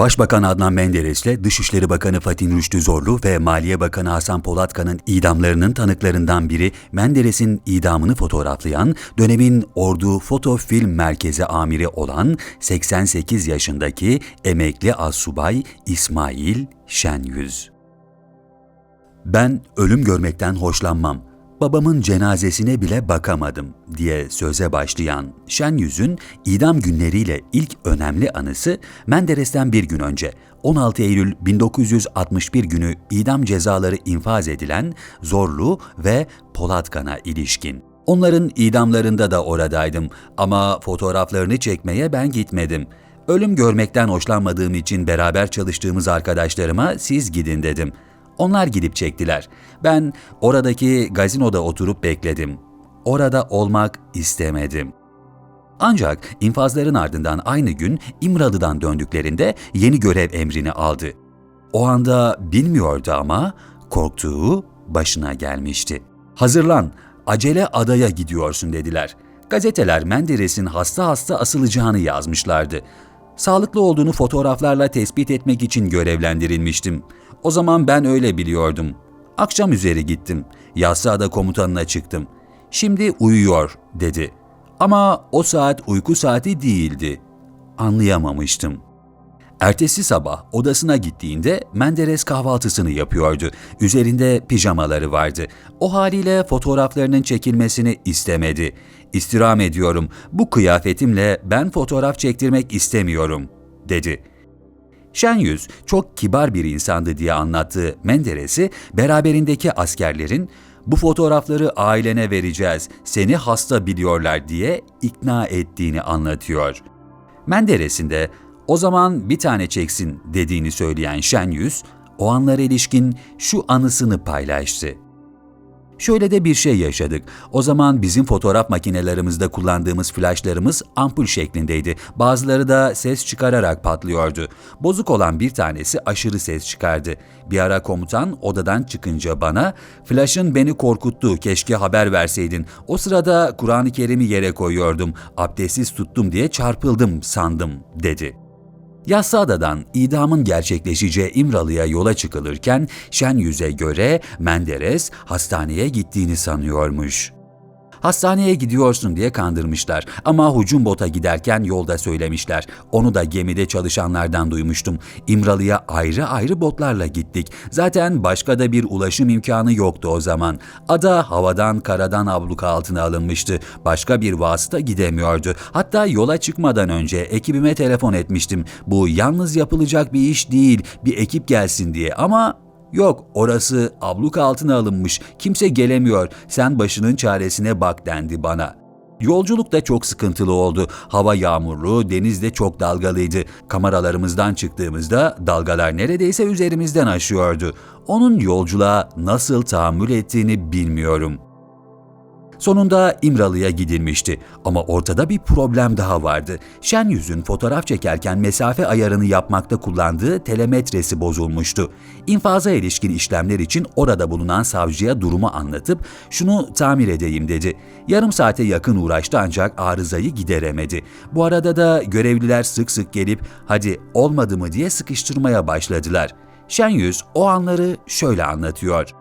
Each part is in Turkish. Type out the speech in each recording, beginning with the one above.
Başbakan Adnan Menderes'le Dışişleri Bakanı Fatih Rüştü Zorlu ve Maliye Bakanı Hasan Polatkan'ın idamlarının tanıklarından biri Menderes'in idamını fotoğraflayan dönemin Ordu Foto Film Merkezi amiri olan 88 yaşındaki emekli assubay İsmail Şenyüz. Ben ölüm görmekten hoşlanmam. Babamın cenazesine bile bakamadım diye söze başlayan Şen Yüz'ün idam günleriyle ilk önemli anısı Menderes'ten bir gün önce 16 Eylül 1961 günü idam cezaları infaz edilen Zorlu ve Polatkan'a ilişkin. Onların idamlarında da oradaydım ama fotoğraflarını çekmeye ben gitmedim. Ölüm görmekten hoşlanmadığım için beraber çalıştığımız arkadaşlarıma siz gidin dedim.'' Onlar gidip çektiler. Ben oradaki gazinoda oturup bekledim. Orada olmak istemedim. Ancak infazların ardından aynı gün İmralı'dan döndüklerinde yeni görev emrini aldı. O anda bilmiyordu ama korktuğu başına gelmişti. Hazırlan, acele adaya gidiyorsun dediler. Gazeteler Menderes'in hasta hasta asılacağını yazmışlardı. Sağlıklı olduğunu fotoğraflarla tespit etmek için görevlendirilmiştim. O zaman ben öyle biliyordum. Akşam üzeri gittim. Yassıada komutanına çıktım. Şimdi uyuyor dedi. Ama o saat uyku saati değildi. Anlayamamıştım. Ertesi sabah odasına gittiğinde Menderes kahvaltısını yapıyordu. Üzerinde pijamaları vardı. O haliyle fotoğraflarının çekilmesini istemedi. İstirham ediyorum. Bu kıyafetimle ben fotoğraf çektirmek istemiyorum, dedi. Şenyüz çok kibar bir insandı diye anlattığı Menderes'i beraberindeki askerlerin bu fotoğrafları ailene vereceğiz, seni hasta biliyorlar diye ikna ettiğini anlatıyor. Menderes'in de o zaman bir tane çeksin dediğini söyleyen Şenyüz, o anlara ilişkin şu anısını paylaştı. Şöyle de bir şey yaşadık. O zaman bizim fotoğraf makinelerimizde kullandığımız flaşlarımız ampul şeklindeydi. Bazıları da ses çıkararak patlıyordu. Bozuk olan bir tanesi aşırı ses çıkardı. Bir ara komutan odadan çıkınca bana "Flaşın beni korkuttu. Keşke haber verseydin. O sırada Kur'an-ı Kerim'i yere koyuyordum. Abdestsiz tuttum diye çarpıldım sandım." dedi. Yassıada'dan idamın gerçekleşeceği İmralı'ya yola çıkılırken Şen Yüz'e göre Menderes hastaneye gittiğini sanıyormuş. Hastaneye gidiyorsun diye kandırmışlar ama hucum bota giderken yolda söylemişler. Onu da gemide çalışanlardan duymuştum. İmralı'ya ayrı ayrı botlarla gittik. Zaten başka da bir ulaşım imkanı yoktu o zaman. Ada havadan karadan abluka altına alınmıştı. Başka bir vasıta gidemiyordu. Hatta yola çıkmadan önce ekibime telefon etmiştim. Bu yalnız yapılacak bir iş değil, bir ekip gelsin diye ama Yok orası abluk altına alınmış, kimse gelemiyor, sen başının çaresine bak dendi bana. Yolculuk da çok sıkıntılı oldu. Hava yağmurlu, deniz de çok dalgalıydı. Kameralarımızdan çıktığımızda dalgalar neredeyse üzerimizden aşıyordu. Onun yolculuğa nasıl tahammül ettiğini bilmiyorum.'' Sonunda İmralı'ya gidilmişti ama ortada bir problem daha vardı. Şen yüzün fotoğraf çekerken mesafe ayarını yapmakta kullandığı telemetresi bozulmuştu. İnfaza ilişkin işlemler için orada bulunan savcıya durumu anlatıp şunu tamir edeyim dedi. Yarım saate yakın uğraştı ancak arızayı gideremedi. Bu arada da görevliler sık sık gelip hadi olmadı mı diye sıkıştırmaya başladılar. Şenyüz o anları şöyle anlatıyor.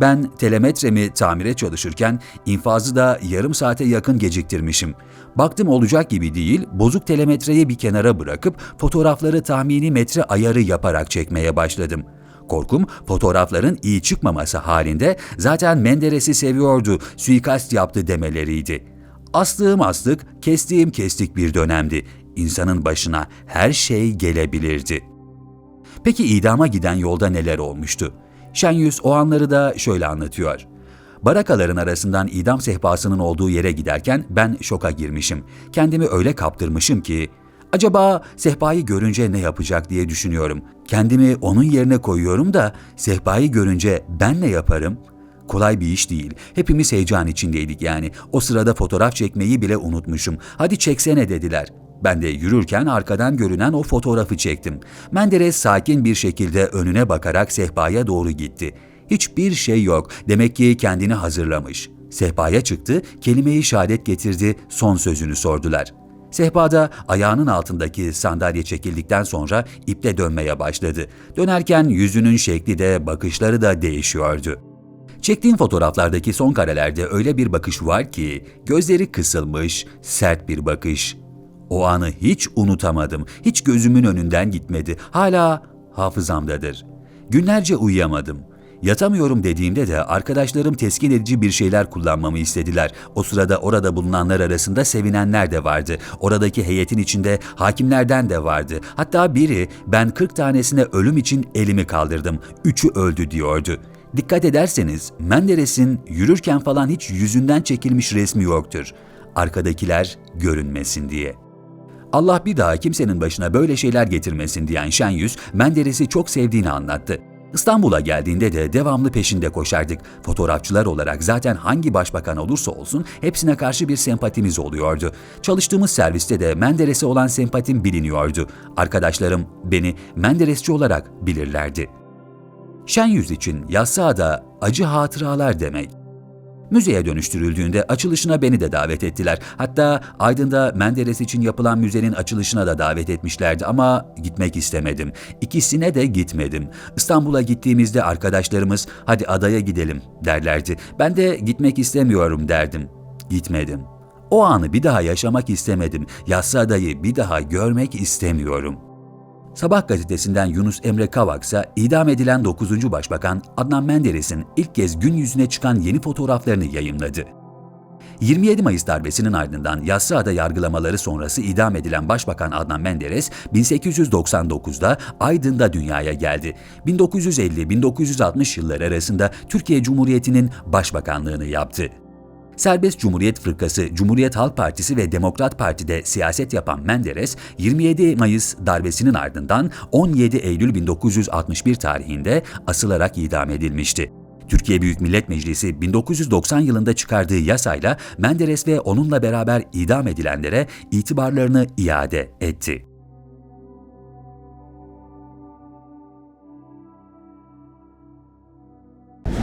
Ben telemetremi tamire çalışırken infazı da yarım saate yakın geciktirmişim. Baktım olacak gibi değil, bozuk telemetreyi bir kenara bırakıp fotoğrafları tahmini metre ayarı yaparak çekmeye başladım. Korkum fotoğrafların iyi çıkmaması halinde zaten Menderes'i seviyordu, suikast yaptı demeleriydi. Astığım astık, kestiğim kestik bir dönemdi. İnsanın başına her şey gelebilirdi. Peki idama giden yolda neler olmuştu? Şenyüz o anları da şöyle anlatıyor. Barakaların arasından idam sehpasının olduğu yere giderken ben şoka girmişim. Kendimi öyle kaptırmışım ki acaba sehpayı görünce ne yapacak diye düşünüyorum. Kendimi onun yerine koyuyorum da sehpayı görünce ben ne yaparım? Kolay bir iş değil. Hepimiz heyecan içindeydik yani. O sırada fotoğraf çekmeyi bile unutmuşum. Hadi çeksene dediler. Ben de yürürken arkadan görünen o fotoğrafı çektim. Menderes sakin bir şekilde önüne bakarak sehpaya doğru gitti. Hiçbir şey yok. Demek ki kendini hazırlamış. Sehpaya çıktı, kelime-i şehadet getirdi, son sözünü sordular. Sehpada ayağının altındaki sandalye çekildikten sonra iple dönmeye başladı. Dönerken yüzünün şekli de bakışları da değişiyordu. Çektiğim fotoğraflardaki son karelerde öyle bir bakış var ki gözleri kısılmış, sert bir bakış. O anı hiç unutamadım. Hiç gözümün önünden gitmedi. Hala hafızamdadır. Günlerce uyuyamadım. Yatamıyorum dediğimde de arkadaşlarım teskin edici bir şeyler kullanmamı istediler. O sırada orada bulunanlar arasında sevinenler de vardı. Oradaki heyetin içinde hakimlerden de vardı. Hatta biri ben 40 tanesine ölüm için elimi kaldırdım. Üçü öldü diyordu. Dikkat ederseniz Menderes'in yürürken falan hiç yüzünden çekilmiş resmi yoktur. Arkadakiler görünmesin diye. Allah bir daha kimsenin başına böyle şeyler getirmesin diyen Şenyüz, Menderes'i çok sevdiğini anlattı. İstanbul'a geldiğinde de devamlı peşinde koşardık. Fotoğrafçılar olarak zaten hangi başbakan olursa olsun hepsine karşı bir sempatimiz oluyordu. Çalıştığımız serviste de Menderes'e olan sempatim biliniyordu. Arkadaşlarım beni Menderesçi olarak bilirlerdi. Şen yüz için Yassıada acı hatıralar demek. Müzeye dönüştürüldüğünde açılışına beni de davet ettiler. Hatta Aydın'da Menderes için yapılan müzenin açılışına da davet etmişlerdi ama gitmek istemedim. İkisine de gitmedim. İstanbul'a gittiğimizde arkadaşlarımız hadi adaya gidelim derlerdi. Ben de gitmek istemiyorum derdim. Gitmedim. O anı bir daha yaşamak istemedim. Yassıada'yı bir daha görmek istemiyorum.'' Sabah gazetesinden Yunus Emre Kavak ise idam edilen 9. Başbakan Adnan Menderes'in ilk kez gün yüzüne çıkan yeni fotoğraflarını yayımladı. 27 Mayıs darbesinin ardından Yassıada yargılamaları sonrası idam edilen Başbakan Adnan Menderes 1899'da Aydın'da dünyaya geldi. 1950-1960 yılları arasında Türkiye Cumhuriyeti'nin başbakanlığını yaptı. Serbest Cumhuriyet Fırkası, Cumhuriyet Halk Partisi ve Demokrat Parti'de siyaset yapan Menderes, 27 Mayıs darbesinin ardından 17 Eylül 1961 tarihinde asılarak idam edilmişti. Türkiye Büyük Millet Meclisi 1990 yılında çıkardığı yasayla Menderes ve onunla beraber idam edilenlere itibarlarını iade etti.